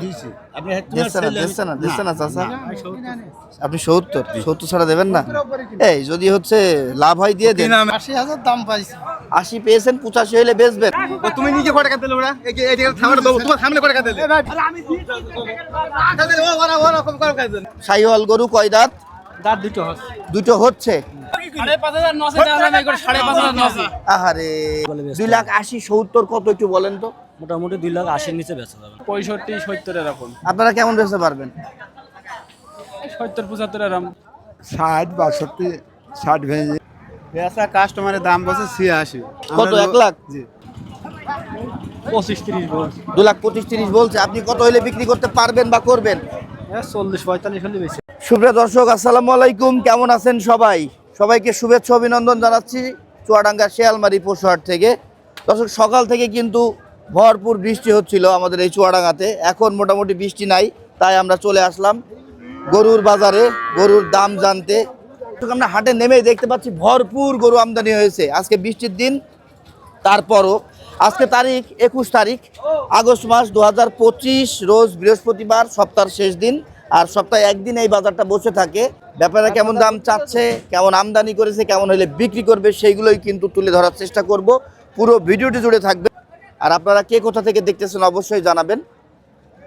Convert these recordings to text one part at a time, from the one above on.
দিয়েছি। আপনি দিচ্ছে না দিচ্ছে না দিচ্ছে না চাচা। আপনি সত্তর সত্তর ছাড়া দেবেন না। এই যদি হচ্ছে লাভ হয় দিয়ে দেন। আশি হাজার দাম পাইছি। আশি পেয়েছেন পঁচাশি হলে বেচবেন। তুমি নিজে কয় টাকা দিলে ওরা? তোমার সামনে কয় টাকা গরু কয় দাঁত? দাঁত দুটো হচ্ছে। দুটো হচ্ছে? আহারে দুই লাখ আশি সত্তর কত একটু বলেন তো। মোটামুটি দুই লাখ আশির নিচে বেচা যাবে। পঁয়ষট্টি সত্তর এরকম। আপনারা কেমন বেচতে পারবেন? সত্তর পঁচাত্তর এরকম। ষাট বাষট্টি ষাট ভেঙে পেঁচা কাস্টমারের দাম বলছে ছিয়াশি। কত এক লাখ? জি। পঁচিশ তিরিশ বলছে। দু লাখ পঁচিশ তিরিশ বলছে। আপনি কত হলে বিক্রি করতে পারবেন বা করবেন? চল্লিশ পঁয়তাল্লিশ হলে বেশি। সুপ্রিয় দর্শক আসসালামু আলাইকুম। কেমন আছেন সবাই? সবাইকে শুভেচ্ছা অভিনন্দন জানাচ্ছি। চুয়াডাঙ্গা শিয়ালমারি পশুহাট থেকে। দর্শক সকাল থেকে কিন্তু ভরপুর বৃষ্টি হচ্ছিল আমাদের এই চুয়াডাঙ্গাতে। এখন মোটামুটি বৃষ্টি নাই, তাই আমরা চলে আসলাম গরুর বাজারে, গরুর দাম জানতে। আমরা হাটে নেমেই দেখতে পাচ্ছি ভরপুর গরু আমদানি হয়েছে। আজকে বৃষ্টির দিন, তারপরও আজকে তারিখ একুশ তারিখ, আগস্ট মাস দু হাজার পঁচিশ, রোজ বৃহস্পতিবার, সপ্তাহের শেষ দিন, আর সপ্তাহে একদিন এই বাজারটা বসে থাকে। ব্যাপারে কেমন দাম চাচ্ছে, কেমন আমদানি করেছে, কেমন হলে বিক্রি করবে, সেইগুলোই কিন্তু তুলে ধরার চেষ্টা করব। পুরো ভিডিওটি জুড়ে থাকবে। আর আপনারা কে কোথা থেকে দেখতেছেন অবশ্যই জানাবেন।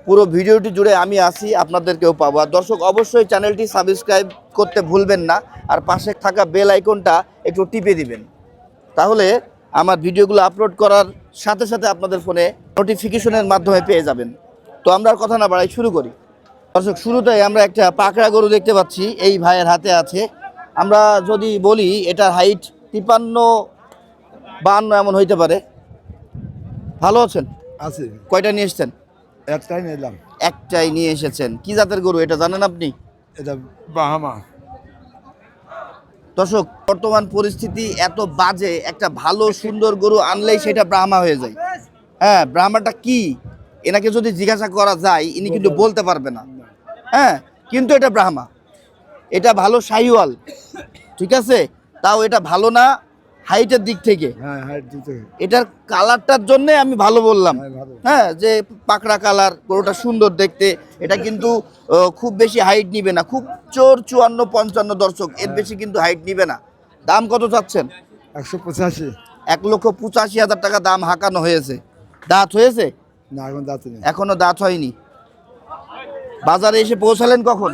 পুরো ভিডিওটি জুড়ে আমি আসি আপনাদেরকেও পাবো। আর দর্শক, অবশ্যই চ্যানেলটি সাবস্ক্রাইব করতে ভুলবেন না, আর পাশে থাকা বেল আইকনটা একটু টিপে দিবেন। তাহলে আমার ভিডিওগুলো আপলোড করার সাথে সাথে আপনাদের ফোনে নোটিফিকেশনের মাধ্যমে পেয়ে যাবেন। তো আমরা কথা না বাড়াই, শুরু করি। দর্শক, শুরুতেই আমরা একটা পাকড়া গরু দেখতে পাচ্ছি, এই ভাইয়ের হাতে আছে। আমরা যদি বলি, এটার হাইট তিপান্ন বান্ন এমন হইতে পারে। ভালো আছেন? আছে। কয়টা নিয়ে এসেছেন? একটাই নিলাম একটাই নিয়ে এসেছেন। কি জাতের গরু এটা জানেন আপনি? এটা বাহামা। দর্শক বর্তমান পরিস্থিতি এত বাজে একটা ভালো সুন্দর গরু আনলেই সেটা ব্রাহ্মা হয়ে যায়। হ্যাঁ ব্রাহ্মাটা কি? এনাকে যদি জিজ্ঞাসা করা যায় ইনি কিন্তু বলতে পারবে না। হ্যাঁ কিন্তু এটা ব্রাহ্মা। এটা ভালো শাহিওয়াল। ঠিক আছে? তাও এটা ভালো না হাইটের দিক থেকে। হ্যাঁ হ্যাঁ এটার কালারটার জন্যে আমি ভালো বললাম। হ্যাঁ, হ্যাঁ যে পাকড়া কালার গরুটা সুন্দর দেখতে এটা কিন্তু খুব বেশি হাইট নিবে না। খুব চোর চুয়ান্ন পঞ্চান্ন দর্শক এর বেশি কিন্তু হাইট নিবে না। দাম কত চাচ্ছেন? একশো পঁচাশি। এক লক্ষ পঁচাশি হাজার টাকা দাম হাঁকানো হয়েছে। দাঁত হয়েছে? না এখন নেই। এখনও দাঁত হয়নি। বাজারে এসে পৌঁছালেন কখন?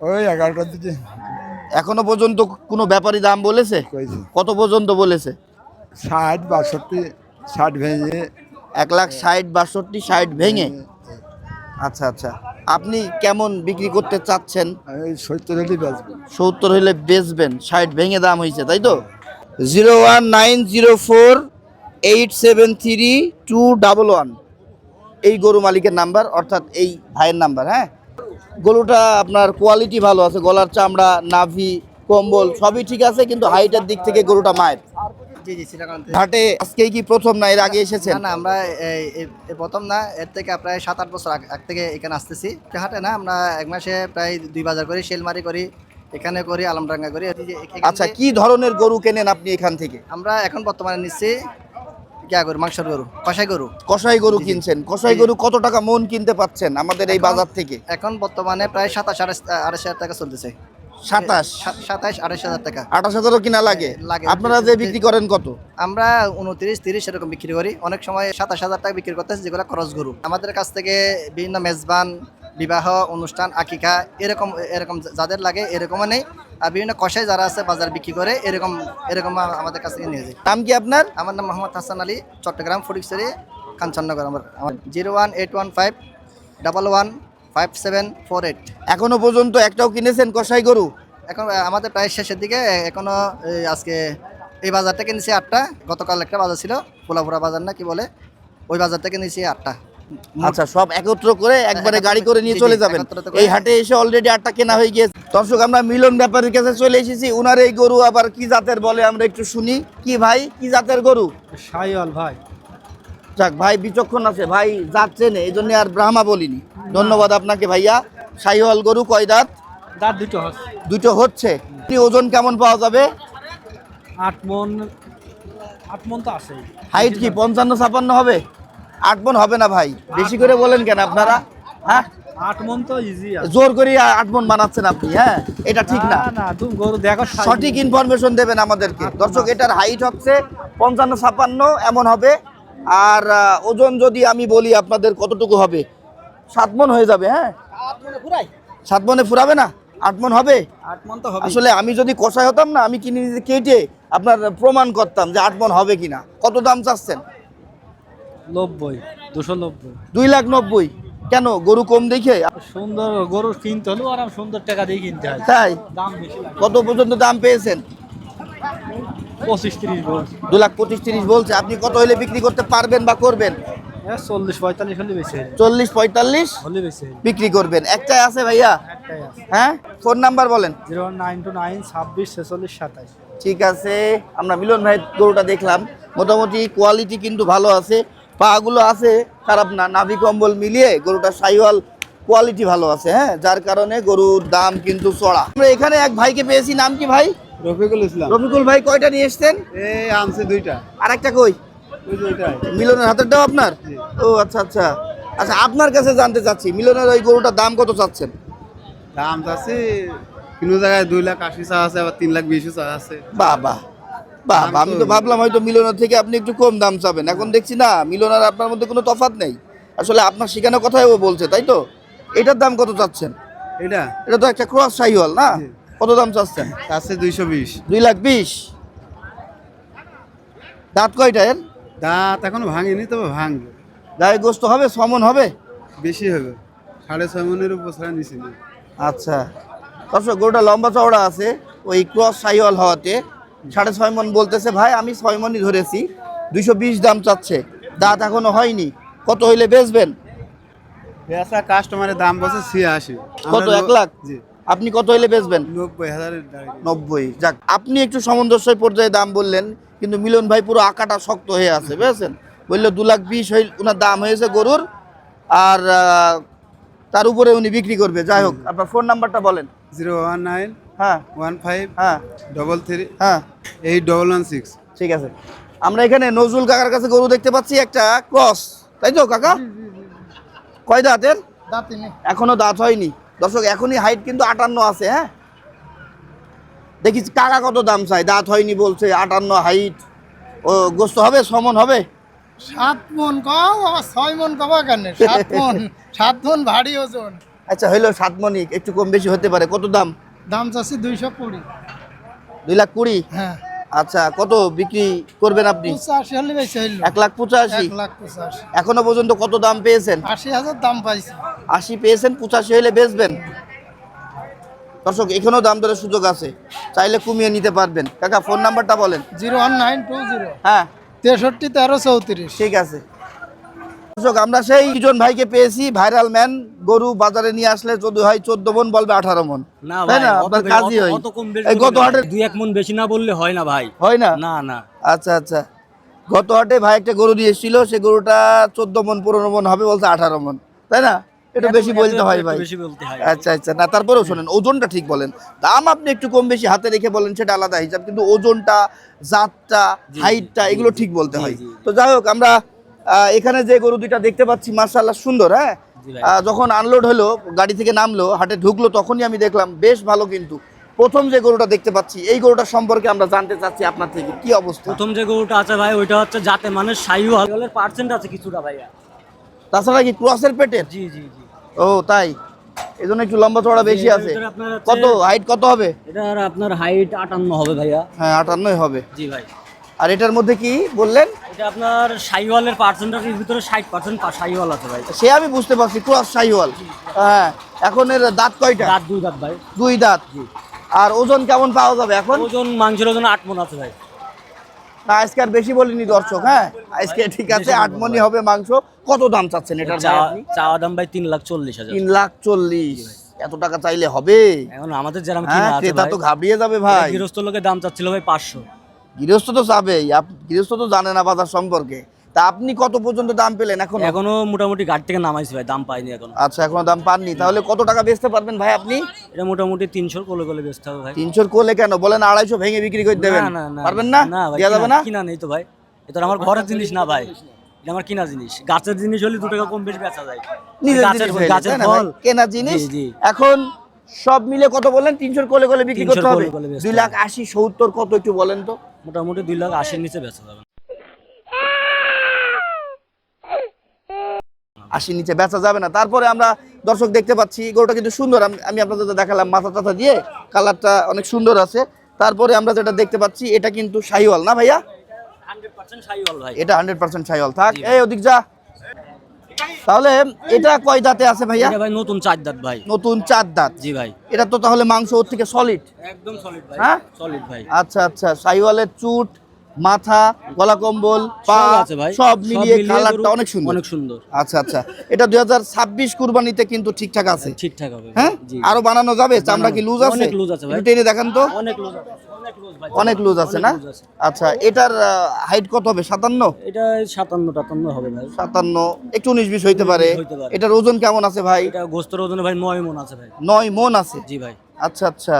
ওই এগারোটার দিকে। এখনও পর্যন্ত কোনো ব্যাপারী দাম বলেছে? কত পর্যন্ত বলেছে? ষাট বাষট্টি ষাট ভেঙে। এক লাখ ষাট বাষট্টি ষাট ভেঙে? আচ্ছা আচ্ছা। আপনি কেমন বিক্রি করতে চাচ্ছেন? সত্তর হলেই বেচবো। সত্তর হলে বেচবেন ষাট ভেঙে দাম হয়েছে তাই তো? Zero one nine zero four eight seven three two double one. এই গরু মালিকের নাম্বার অর্থাৎ এই ভাইয়ের নাম্বার হ্যাঁ? গরুটা আপনার কোয়ালিটি ভালো আছে গলার চামড়া নাভি কম্বল সবই ঠিক আছে কিন্তু হাইটের দিক থেকে গরুটা মায়ের। জি জি শ্রীকান্ত ঘাটে আজকেই কি প্রথম না এর আগে এসেছেন? না আমরা প্রথম না এর থেকে প্রায় সাত আট বছর আগ থেকে এখানে আসতেছি। হাটে না আমরা এক মাসে প্রায় দুই বাজার করি সেলমারি করি এখানে করি আলমডাঙ্গা করি। আচ্ছা কি ধরনের গরু কেনেন আপনি এখান থেকে? আমরা এখন বর্তমানে নিচ্ছি কিয়া গরু? মাংসের গরু? কষাই গরু? কসাই গরু জি, জি। কিনছেন। কসাই গরু কত টাকা মন কিনতে পাচ্ছেন আমাদের এই বাজার থেকে? এখন বর্তমানে প্রায় সাতাশ আড়াইশ আড়াইশ হাজার টাকা চলতেছে। সাতাশ? সাতাশ আড়াইশ হাজার টাকা। আঠাশ হাজারও কিনা লাগে। লাগে। আপনারা যে বিক্রি করেন কত? আমরা উনত্রিশ তিরিশ এরকম বিক্রি করি। অনেক সময় সাতাশ হাজার টাকা বিক্রি করতেছি যেগুলো খরচ গরু। আমাদের কাছ থেকে বিভিন্ন মেজবান বিবাহ অনুষ্ঠান আকিকা এরকম এরকম যাদের লাগে এরকমও নেই। আর বিভিন্ন কষাই যারা আছে বাজার বিক্রি করে এরকম এরকম আমাদের কাছে নিয়ে যায়। নাম কি আপনার? আমার নাম মোহাম্মদ হাসান আলী চট্টগ্রাম ফটিকছড়ি কাঞ্চননগর আমার আমার zero one eight one five double one five seven four eight. এখনও পর্যন্ত একটাও কিনেছেন কসাই গরু? এখন আমাদের প্রায় শেষের দিকে এখনও আজকে এই বাজার থেকে নিচে আটটা। গতকাল একটা বাজার ছিল পোলাপুরা বাজার না কি বলে ওই বাজার থেকে নিচে আটটা। আচ্ছা সব একত্র করে একবারে গাড়ি করে নিয়ে চলে যাবেন। এই হাটে এসে অলরেডি আটটা কেনা হয়ে গিয়েছে। দর্শক আমরা মিলন ব্যাপারীর কাছে চলে এসেছি। উনার এই গরু আবার কি জাতের বলে আমরা একটু শুনি। কি ভাই? কি জাতের গরু? সাইওয়াল ভাই। যাক ভাই বিচক্ষণ আছে। ভাই জাত চেনে এই জন্য আর ব্রাহ্মা বলিনি। ধন্যবাদ আপনাকে ভাইয়া। শাহিওয়াল গরু কয় দাঁত? দাঁত দুটো হচ্ছে। দুটো হচ্ছে। কি ওজন কেমন পাওয়া যাবে? আট মন আট মন তো আছেই। হাইট কি? পঞ্চান্ন ছাপান্ন হবে? আট মন হবে না ভাই। বেশি করে বলেন কেন আপনারা? হ্যাঁ? আট মন তো ইজি জোর করে আট মন বানাচ্ছেন আপনি হ্যাঁ? এটা ঠিক না। না তুমি দেখো সঠিক ইনফরমেশন দেবেন আমাদেরকে। দর্শক এটার হাইট হচ্ছে পঞ্চান্ন ছাপান্ন এমন হবে। আর ওজন যদি আমি বলি আপনাদের কতটুকু হবে? সাত মন হয়ে যাবে হ্যাঁ? সাত মনে ফুরাবে না? আট মন হবে? আট মন তো হবে আসলে আমি যদি কষাই হতাম না আমি কিনে কেটে আপনার প্রমাণ করতাম যে আট মন হবে কিনা। কত দাম চাচ্ছেন? নব্বই দুশো নব্বই। দুই লাখ নব্বই। কেন? গরু কম দেখে? সুন্দর গরু কিনতে হলেও সুন্দর টাকা দিয়ে কিনতে হয়। তাই? দাম বেশি কত পর্যন্ত দাম পেয়েছেন? পঁচিশ তিরিশ বল। দু লাখ পঁচিশ তিরিশ বলছে। আপনি কত হলে বিক্রি করতে পারবেন বা করবেন? চল্লিশ পঁয়তাল্লিশ হলে বেশি চল্লিশ পঁয়তাল্লিশ হলে বেশি বিক্রি করবেন। একটাই আছে ভাইয়া? হ্যাঁ? ফোন নাম্বার বলেন। জিরো নাইন টু নাইন ছাব্বিশ ছেচল্লিশ সাতাশ ঠিক আছে। আমরা মিলন ভাই গরুটা দেখলাম। মোটামুটি কোয়ালিটি কিন্তু ভালো আছে। পাগুলো আছে খারাপ না। নাভি কম্বল মিলিয়ে গরুটা সাইওয়াল কোয়ালিটি ভালো আছে হ্যাঁ? যার কারণে গরুর দাম কিন্তু চড়া। আমরা এখানে এক ভাইকে পেয়েছি নাম কি ভাই? রফিকুল ইসলাম। রফিকুল ভাই কয়টা নিয়ে এসছেন? এই আনছে দুইটা। আর একটা কই। মিলনের হাতেরটাও আপনার? ও আচ্ছা আচ্ছা। আচ্ছা আপনার কাছে জানতে চাচ্ছি মিলনের ওই গরুটার দাম কত চাচ্ছেন? দাম চাচ্ছি কোনো জায়গায় দুই লাখ আশি চা আছে আবার তিন লাখ বিশও চা আছে। বাবা আমি তো ভাবলাম হয়তো মিলনের থেকে আপনি একটু কম দাম চাবেন। এখন দেখছি না মিলন আর আপনার মধ্যে কোনো তফাৎ নেই। আসলে আপনার শেখানো কথাই ও বলছে তাই তো? এটার দাম কত চাচ্ছেন? এটা? এটা তো একটা ক্রস সাইওয়াল না? কত দাম চাচ্ছেন? আছে দুইশো বিশ। দুই লাখ বিশ। দাঁত কয়টা এর? দাঁত এখনও ভাঙেনি তবে ভাঙবে। গায়ে গোস্ত হবে সমন হবে? বেশি হবে। সাড়ে ছয় মনের উপর ছাড়া নিছি না। আচ্ছা। দর্শক গরুটা লম্বা চওড়া আছে। ওই ক্রস সাইওয়াল হওয়াতে সাড়ে ছয় মন বলতেছে ভাই আমি ছয় মনই ধরেছি দুইশো বিশ দাম চাচ্ছে দাঁত এখনও হয়নি কত হইলে বেচবেন? পেঁচা কাস্টমারের দাম বলছে ছিয়াশি। কত এক লাখ? জি। আপনি কত হইলে বেচবেন? নব্বই নব্বই। যাক আপনি একটু সামঞ্জস্য পর্যায়ে দাম বললেন কিন্তু মিলন ভাই পুরো আকাটা শক্ত হয়ে আছে বুঝেছেন? বলল দু লাখ বিশ হইল ওনার দাম হয়েছে গরুর আর তার উপরে উনি বিক্রি করবে। যাই হোক আপনার ফোন নাম্বারটা বলেন। জিরো ওয়ান নাইন হ্যাঁ। ওয়ান ফাইভ হ্যাঁ। ডবল থ্রি হ্যাঁ। Eight double one six. ঠিক আছে। আমরা এখানে নজরুল কাকার কাছে গরু দেখতে পাচ্ছি একটা ক্রস। তাই তো কাকা? কয় দাঁতের? এখনও দাঁত হয়নি। দর্শক এখনই হাইট কিন্তু আটান্ন আছে হ্যাঁ? দেখি কাকা কত দাম চাই দাঁত হয়নি বলছে আটান্ন হাইট ও গোস্ত হবে সমন হবে? সাত মন কও আবার ছয় মন কবা কেন? সাত মন সাত মন ভারী ওজন। আচ্ছা হইল সাত মনিক একটু কম বেশি হতে পারে। কত দাম? দাম চাচ্ছি দুইশো কুড়ি। দুই লাখ কুড়ি? হ্যাঁ। আচ্ছা কত বিক্রি করবেন আপনি? পঁচাশি হলে বেশি হইল। এক লাখ পঁচাশি? এক লাখ পঁচাশি। এখনও পর্যন্ত কত দাম পেয়েছেন? আশি হাজার দাম পাইছি। আশি পেয়েছেন পঁচাশি হলে বেচবেন? দর্শক এখানেও দাম দরের সুযোগ আছে। চাইলে কমিয়ে নিতে পারবেন। কাকা ফোন নাম্বারটা বলেন। Zero one nine two zero. হ্যাঁ। তেষট্টি তেরো চৌত্রিশ। ঠিক আছে। দর্শক আমরা সেই দুজন ভাইকে পেয়েছি ভাইরাল ম্যান গরু বাজারে নিয়ে আসলে যদি হয় চোদ্দ মন বলবে আঠারো মন। না তাই না? অত আপনার কাজই হয়। বেশি গত হাটে দুই এক মন বেশি না বললে হয় না ভাই। হয় না? না না। আচ্ছা আচ্ছা। গত হাটে ভাই একটা গরু দিয়ে এসেছিল সে গরুটা চোদ্দ মন পনেরো মন হবে বলছে আঠারো মন। তাই না? একটু বেশি বলতে হয় ভাই। আচ্ছা আচ্ছা। না তারপরেও শোনেন ওজনটা ঠিক বলেন। দাম আপনি একটু কম বেশি হাতে রেখে বলেন সেটা আলাদা হিসাব কিন্তু ওজনটা জাতটা হাইটটা এগুলো ঠিক বলতে হয়। তো যাই হোক আমরা এখানে যে গরু দুইটা দেখতে পাচ্ছি মার্শাল্লাহ সুন্দর হ্যাঁ? যখন আনলোড হলো গাড়ি থেকে নামলো হাটে ঢুকলো তখনই আমি দেখলাম বেশ ভালো কিন্তু। প্রথম যে গরুটা দেখতে পাচ্ছি এই গরুটা সম্পর্কে আমরা জানতে চাচ্ছি আপনার থেকে কি অবস্থা? প্রথম যে গরুটা আছে ভাই ওইটা হচ্ছে যাতে মানে পার্সেন্ট আছে। কিছুটা ভাইয়া। তাছাড়া কি ক্রসের পেটের? জি জি জি। ও তাই? এই জন্য একটু লম্বা চড়া বেশি আছে। কত? হাইট কত হবে? এটার আপনার হাইট আটান্ন হবে ভাইয়া। হ্যাঁ আটান্নই হবে। জি ভাই। আর এটার মধ্যে কি বললেন? এটা আপনার সাইওয়ালের পার্সেন্টেজের ভিতরে ষাট পার্সেন্ট সাইওয়াল আছে ভাই। সে আমি বুঝতে পারছি ক্রস সাইওয়াল হ্যাঁ এখন এর দাঁত কয়টা? দাঁত দুই দাঁত ভাই। দুই দাঁত। আর ওজন কেমন পাওয়া যাবে এখন? ওজন মাংসের ওজন আট মন আছে ভাই। না আজকে আর বেশি বলিনি দর্শক হ্যাঁ? আজকে ঠিক আছে আট মনি হবে মাংস। কত দাম চাচ্ছেন এটার ভাই চাওয়া দাম ভাই তিন লাখ চল্লিশ হাজার। তিন লাখ চল্লিশ। এত টাকা চাইলে হবে? এখন আমাদের যেরকম হ্যাঁ ক্রেতা তো ঘাবড়িয়ে যাবে ভাই। গৃহস্থ লোকের দাম চাচ্ছিল ভাই পাঁচশো। গৃহস্থ তো যাবেই গৃহস্থ তো জানে না বাজার সম্পর্কে। তা আপনি কত পর্যন্ত দাম পেলেন এখন? এখনও মোটামুটি গাড়ি থেকে নামাইছি ভাই দাম পাইনি এখন। আচ্ছা এখনও দাম পাননি। তাহলে কত টাকা বেচতে পারবেন ভাই আপনি? এটা মোটামুটি তিনশোর কোলে কোলে বেচতে হবে ভাই। তিনশোর কোলে কেন? বলেন আড়াইশো ভেঙে বিক্রি করে দেবেন। পারবেন না দেওয়া যাবে না? কিনা- নেই তো ভাই। এটা আমার ঘরের জিনিস না ভাই। এটা আমার কিনা জিনিস। গাছের জিনিস হলে দু টাকা কম বেশি বেচা যায়। নিজের গাছের? ফল। কেনা জিনিস। এখন সব মিলে কত বলেন তিনশোর কোলে কোলে বিক্রি 300 করতে হবে। দুই লাখ আশি সত্তর কত একটু বলেন তো। মোটামুটি দুই লাখ আশির নিচে বেচা যাবে। আশির নিচে বেচা যাবে না। তারপরে আমরা দর্শক দেখতে পাচ্ছি গরুটা কিন্তু সুন্দর। আমি- আপনাদের দেখালাম মাথা টাথা দিয়ে কালারটা অনেক সুন্দর আছে। তারপরে আমরা যেটা দেখতে পাচ্ছি এটা কিন্তু শাহিওয়াল না ভাইয়া? সাইওয়াল এটা হান্ড্রেড পার্সেন্ট শাহিওয়াল। থাক এই ওদিক যা। তাহলে এটা কয় দাঁতে আছে ভাইয়া? ভাই নতুন চার দাঁত ভাই। নতুন চার দাঁত। জি ভাই। এটা তো তাহলে মাংস ওর থেকে সলিড একদম সলিড ভাই। হ্যাঁ? সলিড ভাই। আচ্ছা আচ্ছা। শাহিওয়ালের চুট মাথা গলা কম্বল পা সব মিলিয়ে কালারটা অনেক সুন্দর। অনেক সুন্দর। আচ্ছা আচ্ছা। এটা দুই হাজার ছাব্বিশ কুরবানিতে কিন্তু ঠিকঠাক আছে। ঠিকঠাক হবে হ্যাঁ? জি। আরও বানানো যাবে? চামড়া কি লুজ আছে? অনেক লুজ আছে ভাই। টেনে দেখান তো। অনেক লুজ আছে। অনেক লুজ আছে না? আচ্ছা এটার হাইট কত হবে? সাতান্ন? এটা সাতান্ন টাতান্ন হবে ভাই। সাতান্ন একটু উনিশ বিশ হইতে পারে। এটার ওজন কেমন আছে ভাই? এটা গোস্তর ওজন ভাই নয় মন আছে ভাই। নয় মন আছে? জি ভাই। আচ্ছা আচ্ছা।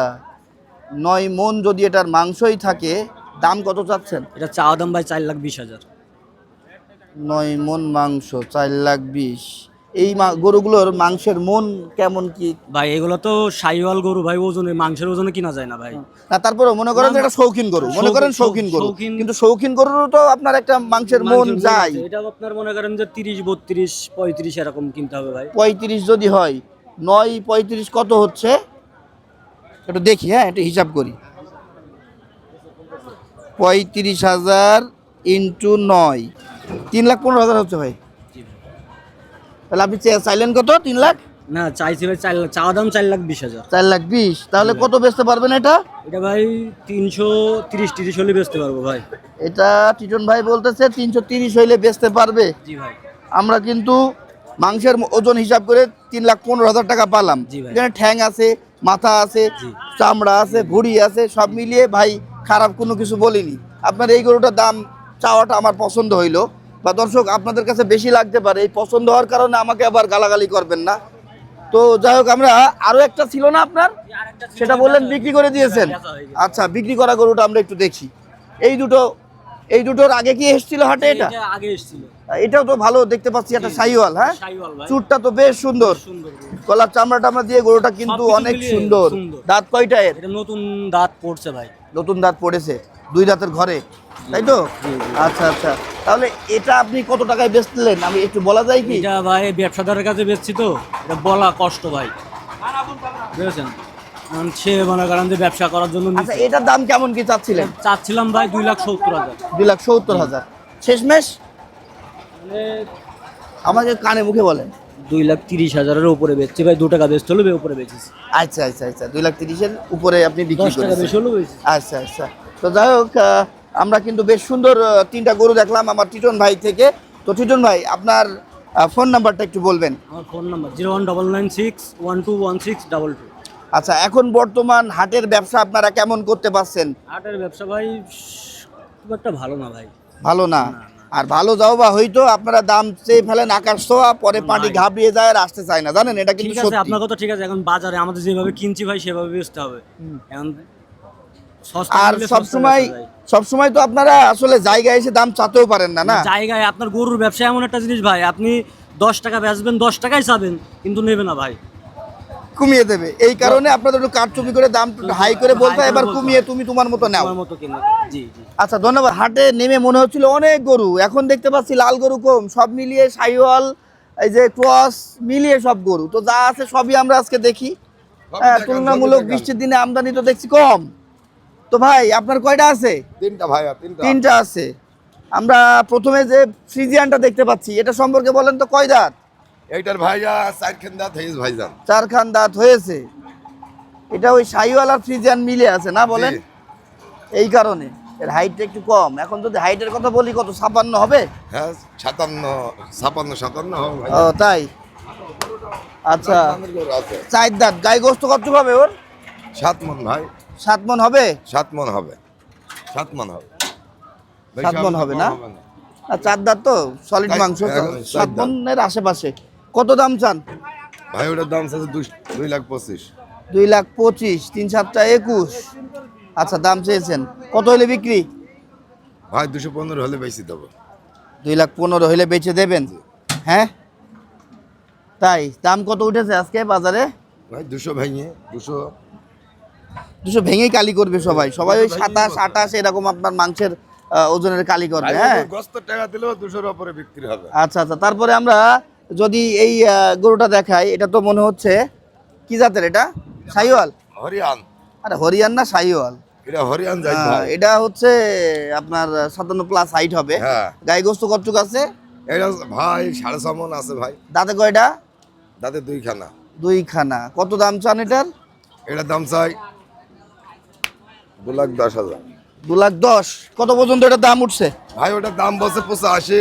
নয় মন যদি এটার মাংসই থাকে দাম কত চাচ্ছেন? এটা চাওয়া দাম ভাই চার লাখ বিশ হাজার। নয় মন মাংস চার লাখ বিশ। এই গরুগুলোর মাংসের মন কেমন কি? ভাই এগুলো তো সাইওয়াল গরু ভাই ওজনে মাংসের ওজনে কিনা যায় না ভাই। না তারপরে মনে করেন যে এটা শৌখিন গরু মনে করেন শৌখিন- গরু। কিন্তু শৌখিন গরুরও তো আপনার একটা মাংসের মন যায়। এটা আপনার মনে করেন যে তিরিশ বত্রিশ পঁয়ত্রিশ এরকম কিনতে হবে ভাই। পঁয়ত্রিশ যদি হয় নয় পঁয়ত্রিশ কত হচ্ছে? একটু দেখি হ্যাঁ একটু হিসাব করি। পঁয়ত্রিশ হাজার ইন্টু নয় তিন লাখ পনেরো হাজার হচ্ছে ভাই। তাহলে আপনি চাইলেন কত? তিন লাখ? না চাইছি ভাই চার লাখ চাওয়া দাম চার লাখ বিশ হাজার। চার লাখ বিশ। তাহলে কত বেচতে পারবেন এটা? এটা ভাই তিনশো তিরিশ তিরিশ হলে বেচতে পারব ভাই। এটা টিটন ভাই বলতেছে তিনশো তিরিশ হইলে বেচতে পারবে। জি ভাই। আমরা কিন্তু মাংসের ওজন হিসাব করে তিন লাখ পনেরো হাজার টাকা পালাম। এখানে ঠ্যাং আছে মাথা আছে চামড়া আছে ভুড়ি আছে সব মিলিয়ে ভাই খারাপ কোনো কিছু বলিনি। আপনার এই গরুটার দাম চাওয়াটা আমার পছন্দ হইল। বা দর্শক আপনাদের কাছে বেশি লাগতে পারে এই পছন্দ হওয়ার কারণে আমাকে আবার গালাগালি করবেন না। তো যাই হোক আমরা আরও একটা ছিল না আপনার? সেটা বললেন বিক্রি করে দিয়েছেন। আচ্ছা বিক্রি করা গরুটা আমরা একটু দেখি। এই দুটো এই দুটোর আগে কি এসেছিল হাটে এটা? এটা আগে এসেছিল। এটাও তো ভালো দেখতে পাচ্ছি একটা সাইওয়াল হ্যাঁ? চুটটা তো বেশ সুন্দর। গলার চামড়া টামড়া দিয়ে গরুটা কিন্তু অনেক সুন্দর। সুন্দর। দাঁত কয়টা এর? নতুন দাঁত পড়ছে ভাই। নতুন দাঁত পড়েছে দুই দাঁতের ঘরে তাই তো? আচ্ছা আচ্ছা। তাহলে এটা আপনি কত টাকায় বেচলেন? আমি একটু বলা যায় কি? এটা ভাই ব্যবসাদারের কাছে বেচছি তো। এটা বলা কষ্ট ভাই। বুঝেছেন? সে মনে করেন যে ব্যবসা করার জন্য আচ্ছা এটার দাম কেমন কি চাচ্ছিলেন? চাচ্ছিলাম ভাই দুই লাখ সত্তর হাজার। দুই লাখ সত্তর হাজার। শেষমেশ? আমাকে কানে মুখে বলেন। দুই লাখ তিরিশ হাজারের উপরে বেচছি। ভাই দু টাকা বেচতে হলো উপরে বেচেছি। আচ্ছা আচ্ছা আচ্ছা দুই লাখ তিরিশের উপরে আপনি বিক্রি করেছেন। আচ্ছা আচ্ছা। তো যাই হোক আমরা কিন্তু বেশ সুন্দর তিনটা গরু দেখলাম আমার টিটন ভাই থেকে। তো টিটন ভাই আপনার ফোন নাম্বারটা একটু বলবেন। আমার phone number zero one double nine six one two one six double two. আচ্ছা এখন বর্তমান হাটের ব্যবসা আপনারা কেমন করতে পারছেন? হাটের ব্যবসা ভাই খুব একটা ভালো না ভাই। ভালো না। আর ভালো যাও বা হয়তো আপনারা দাম চেয়ে ফেলেন আকাশ ছোঁয়া পরে পাটি ঘাবড়িয়ে যায় আর আসতে চায় না জানেন? এটা কিন্তু সত্যি। আপনার কথা ঠিক আছে এখন বাজারে আমাদের যেভাবে কিনছি ভাই সেভাবে বেচতে হবে। এখন আর নিলে সব সময় বেচা যায়। সব সময় তো আপনারা আসলে জায়গায় এসে দাম চাতেও পারেন না না? জায়গায় আপনার গরুর ব্যবসা এমন একটা জিনিস ভাই আপনি দশ টাকা বেচবেন দশ টাকাই চাবেন কিন্তু নেবে না ভাই। কমিয়ে দেবে। এই কারণে আপনাদের একটু কারচুপি করে দাম হাই করে বলতে এবার কমিয়ে তুমি তোমার মতো নাও। আচ্ছা ধন্যবাদ। হাটে নেমে মনে হচ্ছিল অনেক গরু। এখন দেখতে পাচ্ছি লাল গরু কম। সব মিলিয়ে সাইওয়াল এই যে ক্রস মিলিয়ে সব গরু। তো যা আছে সবই আমরা আজকে দেখি। হ্যাঁ তুলনামূলক বৃষ্টির দিনে আমদানি তো দেখছি কম। তো ভাই আপনার কয়টা আছে? তিনটা ভাইয়া তিনটা। তিনটা আছে। আমরা প্রথমে যে ফ্রিজিয়ানটা দেখতে পাচ্ছি এটা সম্পর্কে বলেন তো কয় দাঁত? এইটার ভাইয়া সাইড খেন্দা থেইস ভাইজান। চারখান দাঁত হয়েছে। এটা ওই সাইওয়াল আর ফ্রিজিয়ান মিলে আছে না বলেন? এই কারণে। এর হাইটটা একটু কম। এখন যদি হাইটের কথা বলি কত ছাপান্ন হবে? হ্যাঁ সাতান্ন ছাপান্ন সাতান্ন হবে ও তাই? আচ্ছা। চার দাঁত। গাই গোস্ত কত হবে ওর? সাত মন ভাই। সাত মন হবে? সাত মন হবে। সাত মন হবে। সাত মন হবে না? চার দাঁত তো সলিড মাংস। সাত মনের আশেপাশে। কত দাম চান? ভাই ওটার দাম আছে দুই- লাখ পঁচিশ। দুই লাখ পঁচিশ তিন সাতটা একুশ। আচ্ছা দাম চেয়েছেন। কত হলে বিক্রি? ভাই দুশো পনেরো হলে বেশি দেবো। দুই লাখ পনেরো হলে বেচে দেবেন? হ্যাঁ? তাই দাম কত উঠেছে আজকে বাজারে? ভাই দুশো ভেঙে দুশো। দুশো ভেঙেই কালি করবে সবাই। সবাই ওই সাতাশ আঠাশ এরকম আপনার মাংসের ওজনের কালি করবে হ্যাঁ? টাকা দিলেও দুশোর ওপরে বিক্রি হবে। আচ্ছা আচ্ছা তারপরে আমরা যদি এই গরুটা দেখাই এটা তো মনে হচ্ছে কি জাতের এটা? সাইওয়াল? হরিয়ান। আরে হরিয়ান না সাইওয়াল? এটা হরিয়ান যাই হ্যাঁ, এটা হচ্ছে আপনার সাতান্ন প্লাস হাইট হবে। হ্যাঁ। গাই গোস্ত কতটুক আছে? এটা ভাই সাড়ে ছ মন আছে ভাই। দাঁতে কয়টা? তাতে দুইখানা। দুই খানা কত দাম চান এটার? এটার দাম চাই দু লাখ দশ হাজার। দু লাখ দশ। কত পর্যন্ত এটার দাম উঠছে? ভাই ওটার দাম বসে পোষা আসে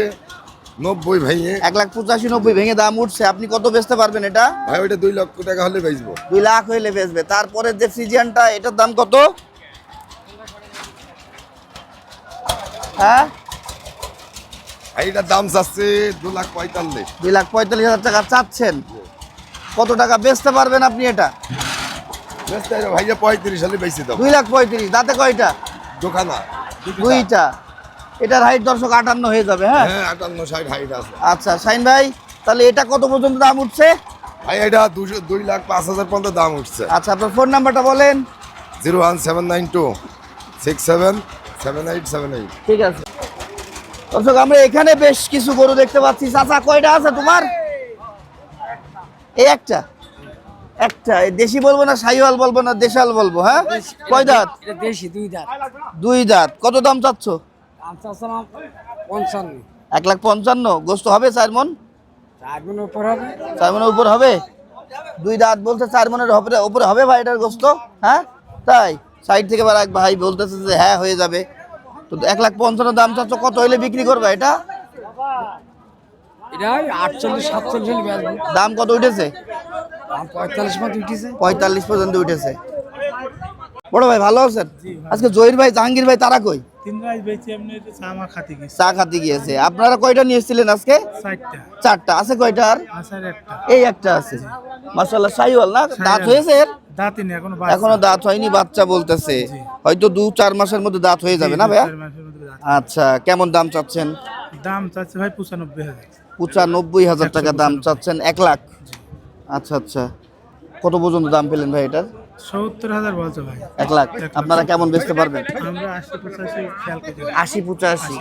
নব্বই ভেঙে এক লাখ পঁচাশি নব্বই ভেঙে দাম উঠছে। আপনি কত বেচতে পারবেন এটা? ভাই ওইটা দুই লক্ষ টাকা হলে বেচবো। দুই লাখ হলে বেচবে। তারপরে যে ফ্রিজিয়ানটা এটার দাম কত? হ্যাঁ? ভাই এটার দাম চাচ্ছে দু লাখ পঁয়তাল্লিশ। দুই লাখ পঁয়তাল্লিশ হাজার টাকা চাচ্ছেন। কত টাকা বেচতে পারবেন আপনি এটা? বেচতে হবে ভাই যে পঁয়ত্রিশ হলে বেশি দাম দুই লাখ পঁয়ত্রিশ। দাঁতে কয়টা? দোকানা দুইটা। এটার হাইট দর্শক আটান্ন হয়ে যাবে হ্যাঁ? হ্যাঁ আটান্ন ষাট হাইট আছে। আচ্ছা শাইন ভাই তাহলে এটা কত পর্যন্ত দাম উঠছে? ভাই এটা দুশো দুই লাখ পাঁচ হাজার পর্যন্ত দাম উঠছে। আচ্ছা আপনার ফোন নাম্বারটা বলেন। Zero one seven nine two six seven seven eight seven eight. ঠিক আছে। দর্শক আমরা এখানে বেশ কিছু গরু দেখতে পাচ্ছি। চাচা কয়টা আছে তোমার? এই একটা? একটা। এই দেশি বলব না সাইওয়াল বলব না দেশাল বলব হ্যাঁ? কয় দাঁত? দেশি দুই দাঁত। দুই দাঁত। কত দাম চাচ্ছ? চাচ্ছিলাম পঞ্চান্ন। এক লাখ পঞ্চান্ন। গোস্ত হবে চার মন? চার মনের উপর হবে। চার মনের উপর হবে? দুই দাঁত বলতে চার মনের উপরে হবে ভাই এটার গোস্ত হ্যাঁ? তাই সাইড থেকে আবার এক ভাই বলতেছে যে হ্যাঁ হয়ে যাবে। তো এক লাখ পঞ্চান্ন দাম চাচ্ছ কত হইলে বিক্রি করবে এটা? দাম কত উঠেছে? পঁয়তাল্লিশ মতো উঠেছে। পঁয়তাল্লিশ পর্যন্ত উঠেছে। বড় ভাই ভালো আছেন? আজকে জহির ভাই জাহাঙ্গীর ভাই তারা কই? তিন রাইস বেচে এমনি চামা খাতে গেছি চা খাতে গিয়েছে। আপনারা কয়টা নিয়ে এসেছিলেন আজকে? চারটা। চারটা। আছে কয়টা আর? একটা। এই একটা আছে। মাসাল্লাহ সাইওয়াল না? দাঁত হয়েছে এর? এখনও এখনও দাঁত হয়নি বাচ্চা বলতেছে। হয়তো দু চার মাসের মধ্যে দাঁত হয়ে যাবে না ভাইয়া? আচ্ছা কেমন দাম চাচ্ছেন? দাম চাচ্ছে ভাই পঁচানব্বই হাজার। পঁচানব্বই হাজার টাকা দাম চাচ্ছেন এক লাখ। আচ্ছা আচ্ছা। কত পর্যন্ত দাম পেলেন ভাই এটার? সত্তর হাজার বলছো ভাই। এক লাখ। আপনারা কেমন বেচতে পারবেন? আশি পঁচাশি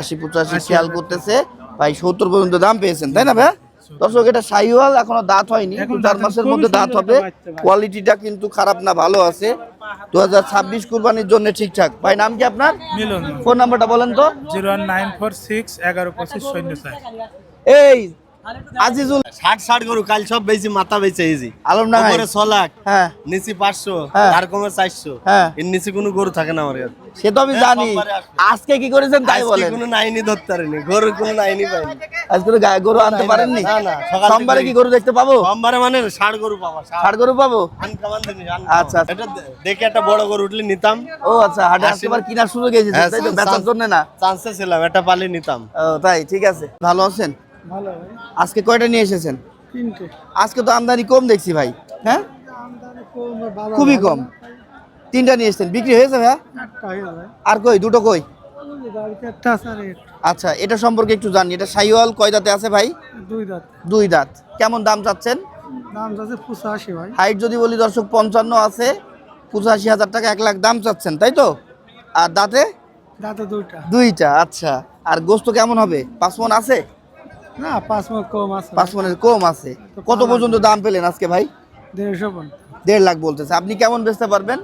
আশি পঁচাশি। খেয়াল করতেছে। ভাই সত্তর পর্যন্ত দাম পেয়েছেন তাই না ভাই দর্শক এটা সাইওয়াল এখনও দাঁত হয়নি চার মাসের মধ্যে দাঁত হবে। কোয়ালিটিটা কিন্তু খারাপ না ভালো আছে। দু হাজার ছাব্বিশ কুরবানির জন্য ঠিকঠাক। ভাই নাম কি আপনার? মিলন। ফোন নাম্বারটা বলেন তো। জিরো নাইন ফোর সিক্স এগারো পঁচিশ শূন্য চার এই আজিজুল ষাট ষাট গরু কাল সব বেশি মাথা বেচে এসি আলমডাঙ্গায়। উপরে ছ লাখ হ্যাঁ। নিচি পাঁচশো হ্যাঁ। আর কমে চারশো। হ্যাঁ। এর নিচে কোনো গরু থাকে না আমার কাছে। সে তো আমি জানি। আজকে কি করেছেন তাই বলেন। কোনো নাইনি ধরতে পারিনি গরুর কোনো নাইনি পাইনি। আজকে গরু আনতে পারেননি? না, না, সোমবারে কি গরু দেখতে পাবো? সোমবারে মানে ষাট গরু পাবা ষাট। গরু পাবো? আচ্ছা, আচ্ছা। এটা দেখে একটা বড় গরু উঠলে নিতাম। ও আচ্ছা হাটে কিনার সুযোগ এসেছে হ্যাঁ, তাই তো বেচার জন্য না? চান্সে ছিলাম এটা পালে নিতাম। ও তাই ঠিক আছে। ভালো আছেন? ভালো ভাই। আজকে কয়টা নিয়ে এসেছেন? তিনটে। আজকে তো আমদানি কম দেখছি ভাই হ্যাঁ? খুবই কম। তিনটা নিয়ে এসেছেন বিক্রি হয়েছে ভাইয়া? আর কই দুটো কই? আচ্ছা এটা সম্পর্কে একটু জানি এটা সাইওয়াল কয় দাঁতে আছে ভাই? দুই দাঁত। দুই দাঁত। কেমন দাম চাচ্ছেন? দাম যাচ্ছে পঁচাশি ভাই। হাইট যদি বলি দর্শক পঞ্চান্ন আছে পঁচাশি হাজার টাকা এক লাখ দাম চাচ্ছেন তাই তো? আর দাঁতে? দাঁতে দুইটা। দুইটা আচ্ছা। আর গোস্ত কেমন হবে? পাঁচ মন আছে? না পাঁচ মাস কম আছে পাঁচ মনের কম আছে। কত পর্যন্ত দাম পেলেন আজকে ভাই? দেড়শো দেড় লাখ বলতেছে। আপনি কেমন বেচতে পারবেন?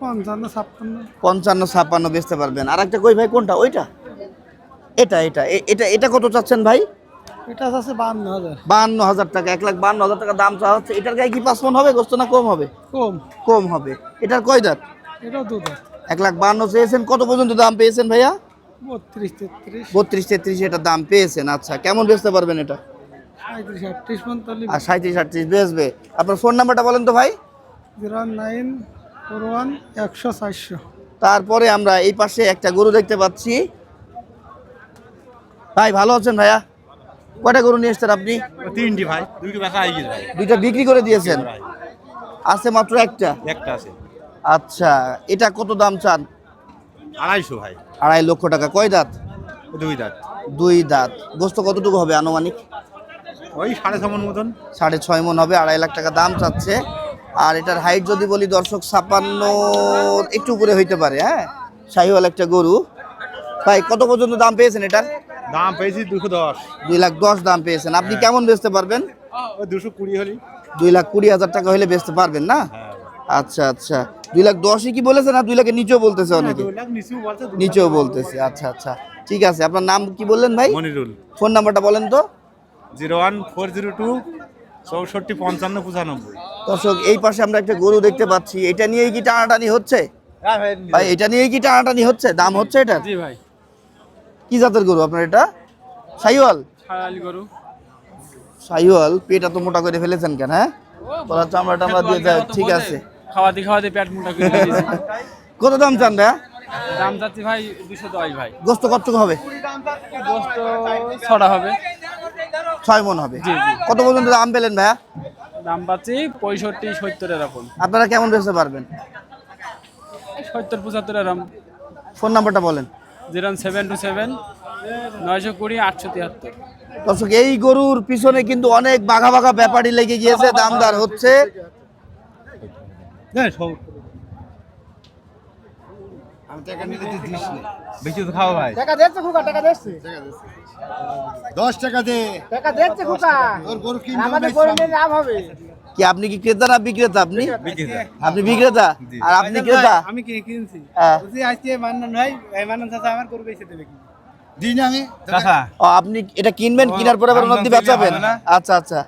পঞ্চান্ন ছাপ্পান্ন। পঞ্চান্ন ছাপ্পান্ন বেচতে পারবেন। আর একটা কই ভাই কোনটা? ওইটা? এটা এটা এটা এটা কত চাচ্ছেন ভাই? এটা আছে হাজার। বাহান্ন হাজার টাকা এক লাখ বাহান্ন হাজার টাকা দাম চাওয়া হচ্ছে। এটার গায়ে কি পাঁচ মন হবে গোস্ত না কম হবে? কম। কম হবে। এটার কয় দাঁত? এটাও দু দাঁত। এক লাখ বাহান্ন চেয়েছেন। কত পর্যন্ত দাম পেয়েছেন ভাইয়া? বত্রিশ তেত্রিশ। এটা দাম পেয়েছেন আচ্ছা কেমন বেচতে পারবেন এটা? সাঁত্রিশ আটত্রিশ আর সাঁত্রিশ আটত্রিশ বেচবে। আপনার ফোন নাম্বারটা বলেন তো ভাই। জিরো নাইন ফোর ওয়ান একশো চারশো। তারপরে আমরা এই পাশে একটা গরু দেখতে পাচ্ছি। ভাই ভালো আছেন ভাইয়া? কয়টা গরু নিয়ে এসছেন আপনি? তিনটি ভাই দুইটা বিক্রি করে দিয়েছেন? আছে মাত্র একটা? একটা আছে। আচ্ছা এটা কত দাম চান? আড়াইশো ভাই। আড়াই লক্ষ টাকা। কয় দাঁত? দুই দাঁত। দুই দাঁত। গোস্ত কতটুকু হবে আনুমানিক? ওই সাড়ে ছ মন মতন। সাড়ে ছয় মন হবে আড়াই লাখ টাকা দাম চাচ্ছে। আর এটার হাইট যদি বলি দর্শক ছাপান্ন একটু উপরে হইতে পারে হ্যাঁ? শাহিওয়াল একটা গরু। ভাই কত পর্যন্ত দাম পেয়েছেন এটার? দাম পেয়েছি দুশো দশ। দুই লাখ দশ দাম পেয়েছেন। আপনি কেমন বেচতে পারবেন? ওই দুশো কুড়ি হলি। দুই লাখ কুড়ি হাজার টাকা হলে বেচতে পারবেন না? আচ্ছা আচ্ছা। দুই লাখ দশই কি বলেছে না দুই লাখের নিচেও বলতেছে অনেকে? নিচেও বলতেছে আচ্ছা আচ্ছা। ঠিক আছে আপনার নাম কি বললেন ভাই? মনিরুল। ফোন নাম্বারটা বলেন তো। Zero one four zero two চৌষট্টি পঞ্চান্ন পঁচানব্বই। দর্শক এই পাশে আমরা একটা গরু দেখতে পাচ্ছি। এটা নিয়েই কি টানাটানি হচ্ছে? ভাই এটা নিয়েই কি টানাটানি হচ্ছে? দাম হচ্ছে এটা? জি ভাই। কি জাতের গরু আপনার এটা? সাইওয়াল? গরু। সাইওয়াল পেট এত মোটা করে ফেলেছেন কেন হ্যাঁ? তোরা চামড়া টামড়া দিয়ে যায় ঠিক আছে। খাওয়াতে খাওয়াতে পেট মোটা করে দিয়েছি কত দাম চান ভাইয়া? দাম চাচ্ছি ভাই দুশো দশ ভাই। গোস্ত কতটুকু হবে? গোস্ত ছটা হবে। ছয় মন হবে। কত পর্যন্ত দাম পেলেন ভাইয়া? দাম পাচ্ছি পঁয়ষট্টি সত্তর এরকম। আপনারা কেমন বেচতে পারবেন? সত্তর পঁচাত্তর এরকম। ফোন নাম্বারটা বলেন। জিরো সেভেন টু সেভেন নয়শো কুড়ি আটশো তিয়াত্তর। দর্শক এই গরুর পিছনে কিন্তু অনেক বাঘা বাঘা ব্যাপারই লেগে গিয়েছে দামদার হচ্ছে। বেশি তো খাওয়া ভাই। টাকা দিচ্ছে খুকা টাকা দিচ্ছে দশ টাকা দে। টাকা দিচ্ছে খুকা। তোর গরু আমাদের গরু নিয়ে লাভ হবে। কি আপনি কি ক্রেতা না বিক্রেতা আপনি? আপনি বিক্রেতা? আর আপনি ক্রেতা? আমি কি কিনছি? হ্যাঁ। আজকে মান্নান ভাই এই মান্নান চাচা আমার গরু বেঁচে দেবে কি দিন আমি। চাষা ও আপনি এটা কিনবেন কেনার পরে আবার নদী বেচাবেন? আচ্ছা আচ্ছা।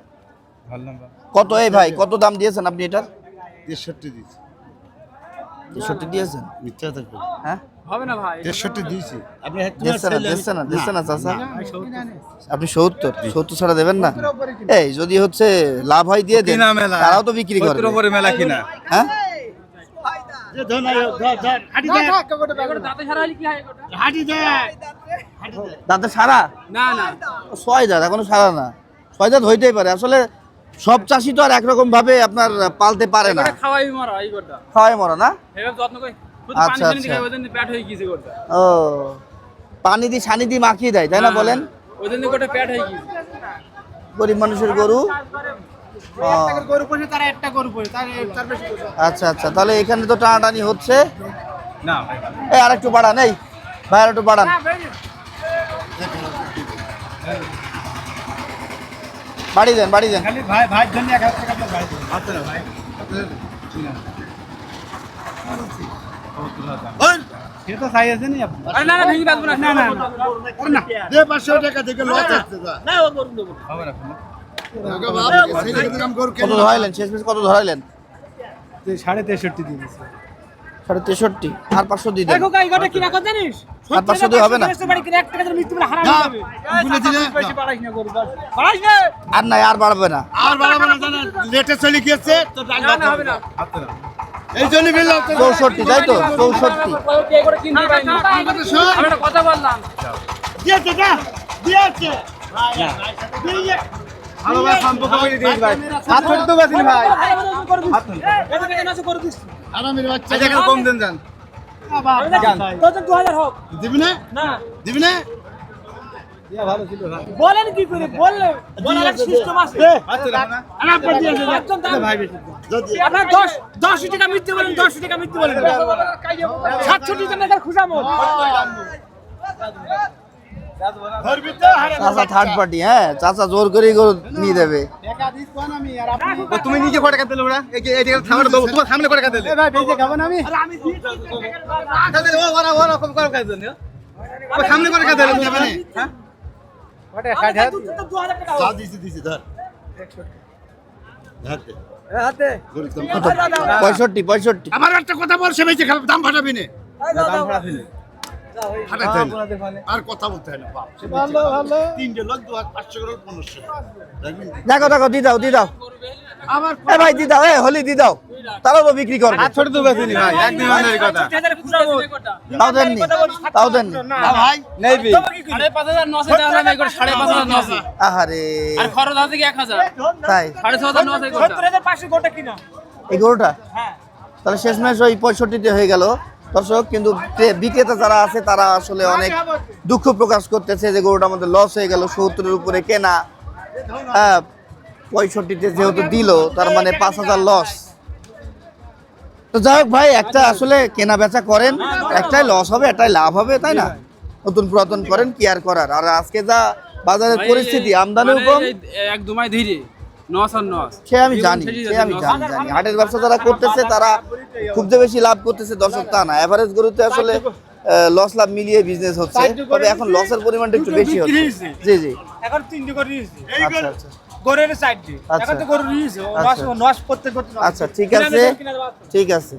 কত এই ভাই কত দাম দিয়েছেন আপনি এটার তেষট্টি দিয়েছি। তেষট্টি দিয়েছেন? মিথ্যা থাকবে হ্যাঁ? হবে না ভাই। তেষট্টি দিয়েছি। আপনি দিচ্ছে না দিচ্ছে না চাচা। আপনি সত্তর সত্তর ছাড়া দেবেন না। এই যদি হচ্ছে লাভ হয় দিয়ে দেন। মেলা। তারাও তো বিক্রি করে সত্তর উপরে মেলা কিনা? হ্যাঁ? দাঁতে সারা? না না। ছয় দাঁত এখনও সারা না। ছয় দাঁত হইতেই পারে। আসলে সব চাষি তো আর একরকম ভাবে আপনার পালতে পারে না। খাওয়াই মারা এই গোটা খাওয়াই মরা না? যত্ন করে। আচ্ছা, আচ্ছা। ও পানি দিয়ে সানি দিয়ে মাখিয়ে দেয় তাই না বলেন? ওই জন্য গোটা পেট হয়ে গিয়েছে। গরিব মানুষের গরু। আচ্ছা আচ্ছা তাহলে এখানে তো টানাটানি হচ্ছে? না এই আর একটু বাড়ান এই ভাই আর একটু বাড়ান বাড়ি দেন বাড়ি দেন। খালি ভাই ভাই জন্য এক হাজার টাকা ভাই আচ্ছা না ভাই সে তো চাই আছে নি আপনি। আরে না না ভেঙে বাঁচবো না না না না দে পাঁচশো টাকা থেকে লস আসছে হবে না কাম গরু কত ধরাইলেন? শেষ মেশ কত ধরাইলেন? সাড়ে তেষট্টি দিয়ে দিচ্ছে সাড়ে তেষট্টি। আর পাঁচশো দিয়ে দেন। কাকা এই গোটা কি রাখো জানিস? আর পাঁচশো দিয়ে হবে না। আর নাই আর বাড়বে না। আর বাড়াবো না লেটে চলে গিয়েছে। তো ডাক না না হবে না। এই জন্য বললাম চৌষট্টি তাই তো? চৌষট্টি। কে করে কিনতে পাইনি আমি একটা কথা বললাম। দিয়েছে দিয়েছে। ভালো ভাই সম্পর্ক করে দিয়েছি ভাই। হাত তো ভাই। আরামের বাচ্চা। কম দেন যান দিবি না? না। দিবি না? বলেন কি করে? বললে বলার সিস্টেম আছে। আচ্ছা আপনার দশ দশ দাম ভাই বেশি আপনার 10 10 টাকা মিথ্যে বলেন 10 টাকা মৃত্যু বলেন। 700 টাকা খুশামত। তো হারে চাচা থার্ড পার্টি হ্যাঁ চাচা জোর গরু নিয়ে দেবে। তুমি নিজে কয় টাকা দিলে ওরা? এই যে এই জায়গায় থামাটা দেবো তোমার সামনে কয় টাকা দিলে এ ভাই বেঁচে খাবেন আমি? ও ওরা ওরা কম করে সামনে করে টাকা দিলে যাবে না ওটা 60000 যা দিছি দিছি ধর। ধর দে। হাতে। গরুর দাম কত পঁয়ষট্টি পঁয়ষট্টি। আমার একটা কথা বলছে সে দাম ফাটাবি না। দাম ভাড়া দিলে ফাটাতে হয় আর কথা বলতে হয় না বাপ সে বেঁচে ভালো ভালো। তিনটে লোক দু পাঁচশো করে পনেরোশো। দেখো দেখো দি দাও দি দাও। এ ভাই দি দাও এ হলি দি দাও। তারাও বিক্রি করবে। ছোট তো বেশি ভাই একদিন মানের কথা। তাও দেননি। তাও দেননি। না ভাই। নেবি। সাড়ে পাঁচ হাজার নশো টাকা দাম করে সাড়ে পাঁচ হাজার নশো। আহারে। আর খরচ আছে কি এক হাজার? তাই। সাড়ে ছ হাজার নশো গোটা 70500 গোটা কিনা। এই গরুটা? তাহলে শেষ ম্যাচ ওই পঁয়ষট্টিতে হয়ে গেল। দর্শক কিন্তু বিক্রেতা যারা আছে তারা আসলে অনেক দুঃখ প্রকাশ করতেছে যে গরুটা আমাদের লস হয়ে গেল। সত্তরের উপরে কেনা হ্যাঁ পঁয়ষট্টিতে যেহেতু দিল তার মানে পাঁচ হাজার লস তো যাই হোক ভাই একটা আসলে কেনা বেচা করেন একটাই লস হবে একটাই লাভ হবে তাই না? নতুন পুরাতন করেন কি আর করার? আর আজকে যা বাজারের পরিস্থিতি আমদানিও কম। এক দুমাই ধীরে। সে আমি জানি সে আমি জানি জানি। হাটের ব্যবসা যারা করতেছে তারা খুব যে বেশি লাভ করতেছে দর্শক তা না। অ্যাভারেজ গরুতে আসলে লস লাভ মিলিয়ে বিজনেস হচ্ছে তবে এখন লসের পরিমাণটা একটু বেশি হচ্ছে। জি জি। এখন তিনটে করে আচ্ছা আচ্ছা। গরুর সাইড দিয়ে। আচ্ছা। এখন তো গরু নিয়েছে। করতে করতে ঠিক আছে। ঠিক আছে।